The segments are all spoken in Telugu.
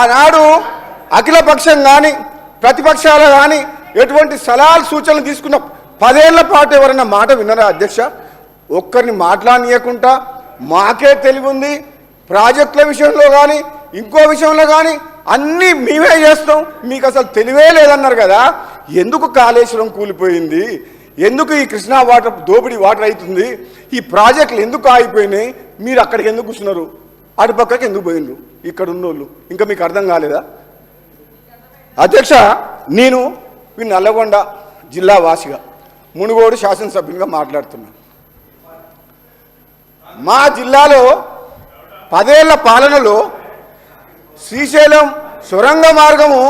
ఆనాడు అఖిలపక్షం కానీ ప్రతిపక్షాలు కానీ ఎటువంటి సలహాలు సూచనలు తీసుకున్న పదేళ్ళ పాటు ఎవరైనా మాట విన్నారా అధ్యక్ష? ఒక్కరిని మాట్లాడనీయకుండా మాకే తెలివి ఉంది. ప్రాజెక్టుల విషయంలో కానీ ఇంకో విషయంలో కానీ అన్నీ మేమే చేస్తాం. మీకు అసలు తెలివే లేదన్నారు కదా. ఎందుకు కాళేశ్వరం కూలిపోయింది? ఎందుకు ఈ కృష్ణా వాటర్ దోపిడీ వాటర్ అవుతుంది? ఈ ప్రాజెక్టులు ఎందుకు ఆగిపోయినాయి? మీరు అక్కడికి ఎందుకు కూర్చున్నారు అటు పక్కకి ఎందుకు పోయినరు ఇక్కడ ఉన్నోళ్ళు. ఇంకా మీకు అర్థం కాలేదా? అధ్యక్ష నేను మీ నల్లగొండ జిల్లా వాసిగా మునుగోడు శాసనసభ్యునిగా మాట్లాడుతున్నాను మా జిల్లాలో పదేళ్ళ పాలనలో శ్రీశైలం సొరంగ మార్గము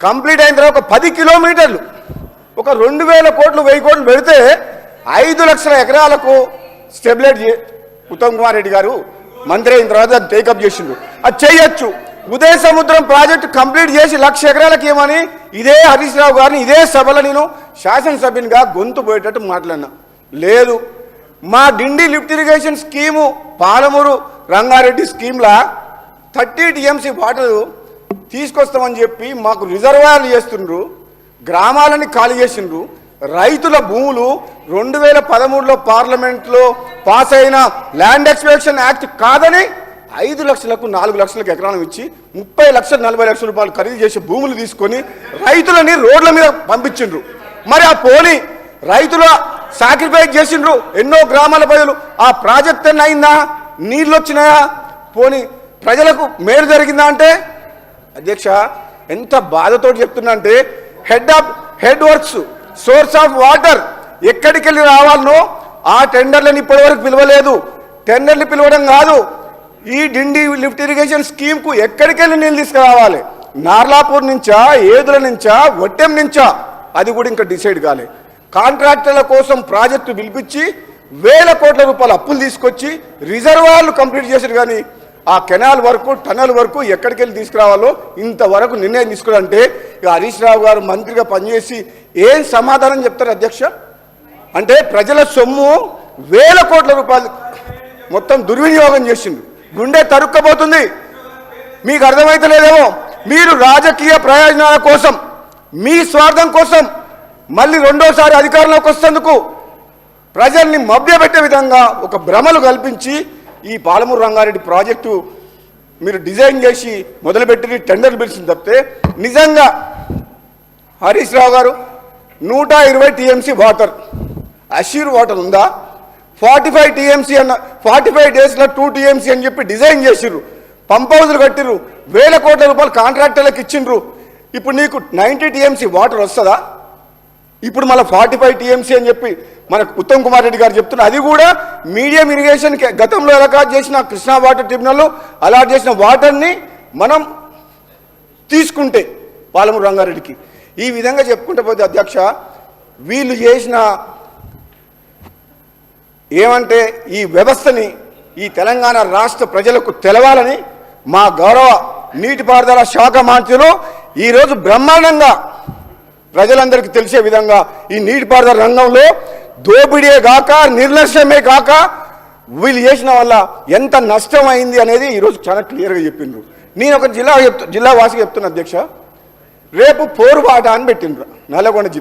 కంప్లీట్ అయిన తర్వాత ఒక పది కిలోమీటర్లు ఒక రెండు వేల కోట్లు వెయ్యి కోట్లు పెడితే ఐదు లక్షల ఎకరాలకు స్టెబిలైట్ ఉత్తమ్ కుమార్ రెడ్డి గారు మంత్రి అయిన తర్వాత అది టేకప్ చేసిండు అది చేయొచ్చు. ఉదయ సముద్రం ప్రాజెక్టు కంప్లీట్ చేసి లక్ష ఎకరాలకు ఏమని? ఇదే హరీష్ రావు గారిని ఇదే సభలో నేను శాసనసభ్యునిగా గొంతు పోయేటట్టు మాట్లాడినా. లేదు. మా Dindi lift irrigation scheme Palamuru Rangareddy స్కీమ్లా thirty TMC water తీసుకొస్తామని చెప్పి మాకు రిజర్వాయర్లు చేస్తుండ్రు. గ్రామాలని ఖాళీ చేసిండ్రు. రైతుల భూములు రెండు వేల పదమూడులో పార్లమెంట్లో పాస్ అయిన ల్యాండ్ ఎక్స్పెక్షన్ యాక్ట్ కాదని ఐదు లక్షలకు నాలుగు లక్షలకు ఎకరాలు ఇచ్చి ముప్పై లక్షలు నలభై లక్షల రూపాయలు ఖరీదు చేసే భూములు తీసుకొని రైతులని రోడ్ల మీద పంపించిండ్రు. మరి ఆ పోని రైతుల సాక్రిఫైస్ చేసిండ్రు. ఎన్నో గ్రామాల ప్రజలు. ఆ ప్రాజెక్ట్ అన్న అయిందా? నీళ్ళు వచ్చినాయా? పోని ప్రజలకు మేలు జరిగిందా అంటే? అధ్యక్ష ఎంత బాధతో చెప్తున్నా అంటే head of head works source of water ఎక్కడికి వెళ్ళి రావాలనో ఆ టెండర్లను ఇప్పటివరకు పిలవలేదు. టెండర్లు పిలవడం కాదు ఈ డిండి లిఫ్ట్ ఇరిగేషన్ స్కీమ్కు ఎక్కడికి వెళ్ళి నీళ్ళు తీసుకురావాలి? నార్లాపూర్ నుంచా ఏదుల నుంచా వట్టెం నుంచా? అది కూడా ఇంకా డిసైడ్ కాలే. కాంట్రాక్టర్ల కోసం ప్రాజెక్టు పిలిపించి వేల కోట్ల రూపాయల అప్పులు తీసుకొచ్చి రిజర్వాయర్లు కంప్లీట్ చేశారు కానీ ఆ కెనాల్ వరకు టనల్ వరకు ఎక్కడికి వెళ్ళి తీసుకురావాలో ఇంతవరకు నిర్ణయం తీసుకురంటే ఇక హరీష్ రావు గారు మంత్రిగా పనిచేసి ఏం సమాధానం చెప్తారు అధ్యక్ష? అంటే ప్రజల సొమ్ము వేల కోట్ల రూపాయలు మొత్తం దుర్వినియోగం చేసిండు. గుండె తరుక్కపోతుంది. మీకు అర్థమైతలేదేమో మీరు రాజకీయ ప్రయోజనాల కోసం మీ స్వార్థం కోసం మళ్ళీ రెండోసారి అధికారంలోకి వస్తేందుకు ప్రజల్ని మభ్యపెట్టే విధంగా ఒక భ్రమలు కల్పించి ఈ పాలమూరు రంగారెడ్డి ప్రాజెక్టు మీరు డిజైన్ చేసి మొదలుపెట్టి టెండర్ పిలిచింది తప్పితే నిజంగా హరీష్ రావు గారు నూట ఇరవై టీఎంసీ వాటర్ అష్యూర్ వాటర్ ఉందా? ఫార్టీ ఫైవ్ టీఎంసీ అన్న ఫార్టీ ఫైవ్ డేస్లో టూ టీఎంసీ అని చెప్పి డిజైన్ చేసిర్రు. పంప్ హౌజులు కట్టిర్రు. వేల కోట్ల రూపాయలు కాంట్రాక్టర్లకు ఇచ్చిండ్రు. ఇప్పుడు నీకు నైంటీ టీఎంసీ వాటర్ వస్తుందా? ఇప్పుడు మళ్ళీ ఫార్టీ ఫైవ్ టీఎంసీ అని చెప్పి మన ఉత్తమ్ కుమార్ రెడ్డి గారు చెప్తున్నారు అది కూడా మీడియం ఇరిగేషన్ గతంలో అలాట్ చేసిన కృష్ణా వాటర్ ట్రిబ్యునల్ అలాట్ చేసిన వాటర్ని మనం తీసుకుంటే పాలమూరు రంగారెడ్డికి. ఈ విధంగా చెప్పుకుంటే పోతే అధ్యక్ష వీళ్ళు చేసిన ఏమంటే ఈ వ్యవస్థని ఈ తెలంగాణ రాష్ట్ర ప్రజలకు తెలవాలని మా గౌరవ నీటిపారుదల శాఖ మంత్రులు ఈరోజు బ్రహ్మాండంగా ప్రజలందరికీ తెలిసే విధంగా ఈ నీటిపారుదల రంగంలో దోపిడీ కాక నిర్లక్ష్యమే కాక వీళ్ళు చేసిన వల్ల ఎంత నష్టం అయింది అనేది ఈరోజు చాలా క్లియర్గా చెప్పిండ్రు. నేను ఒక జిల్లా చెప్తు జిల్లా వాసిగా చెప్తున్నా అధ్యక్ష. రేపు పోరుబాట అని పెట్టిండ్రు నల్లగొండ జిల్లా.